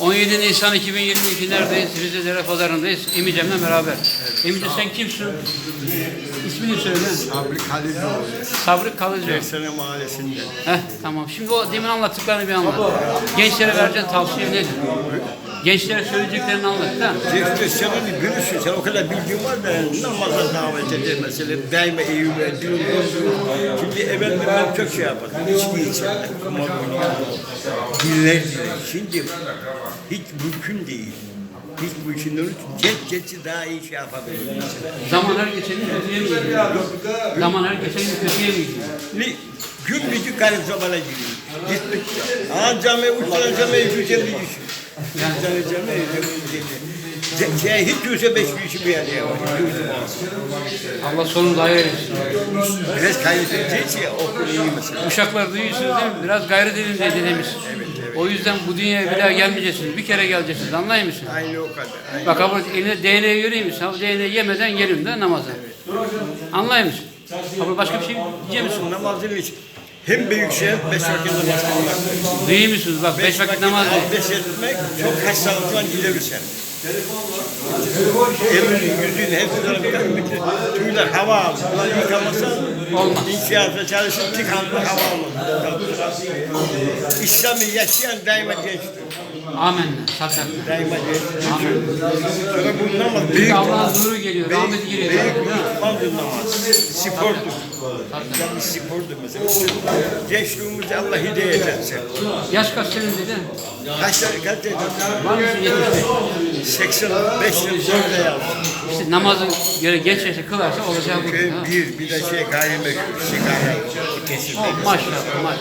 17 Nisan 2022 neredeyiz? Rize Dere Pazarı'ndayız. Emicem'le beraber. Emice sen kimsin? İsmini söyle. Sabri Haliloğlu. Sabri Kalıcı. Bersene Mahallesi'nde. Heh, tamam. Şimdi o demin anlattıklarını bir anlat. Gençlere vereceğin tavsiye nedir? Gençlere söyleyeceklerini anlat. Da. Cefte sen onu görürsün. Sen o kadar bilgin var da namaza davet eder mesela. Daima eğilme, döndürür. Şimdi evvel ben çok şey yapardım. İçki içerler. Kumar oynuyor. Diller diller. Şimdi hiç mümkün değil. Hiç mümkün değil. Geç geçi daha iyi şey yapabilir. Zaman her geçen gün kötüye mi gidiyor? Zaman her geçen gün kötüye mi gidiyor? Ne? Gün garip zamana giriyor. Gittik. Ha camiye uçtan camiye güzel bir iş. Yani Camiye camiye güzel. Şey, hiç yüzde beş bir işi bir yerde ya. Olmaz. Allah sonunu hayır etsin. Biraz kaybedecek şey okul iyi mesela. Uşaklar duyuyorsunuz değil mi? Biraz gayret edin diye dedemiz. O yüzden bu dünyaya bir daha gelmeyeceksiniz. Bir kere geleceksiniz. Anlayın mısın? Aynı o kadar. Aynı. Bak abi eline DNA göreyim misin? Abi DNA yemeden gelin de namaza. Anlayın mısın? Abi başka bir şey diyecek misin? Namazın için. Hem büyük şey, beş vakit namaz kılmak. Duyuyor musunuz? Bak beş vakit namaz. Abdest etmek çok hastalıktan giderir sen. Elini, yüzünü, hepsi tarafından bütün tüyler hava alır. Bunlar yıkamasa Olmaz. inşaatta çalışıp tıkanlı hava almaz. İslam'ı yaşayan daima gençtir. Amenna. Sakın. Daima gençtir. Sonra bu namaz büyük Allah'ın nuru geliyor. Rahmeti geliyor. Büyük ihtimaldir namaz. Spordur. Yani spordur mesela. Gençliğimizde Allah hidayet etsin. Yaş kaç senin dedi? Kaç kaç tane? Var mısın 75? 85 yıl dörde yazdım. İşte namazı göre geç yaşta kılarsa olacağı bu. Bir, bir de şey gayrimeşhur, sigara maşallah, maşallah.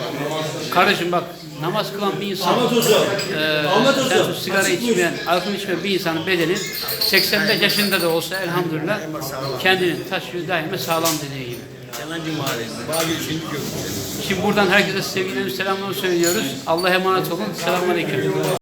Kardeşim bak namaz kılan bir insan, eee sen sigara içmeyen, alkol içmeyen bir insanın bedeni 85 yaşında da olsa elhamdülillah kendini taşıyor daima sağlam dediği gibi. Yalancı mahallesi. Şimdi buradan herkese sevgilerimi selamlarımı söylüyoruz. Allah'a emanet olun. Selamun Aleyküm.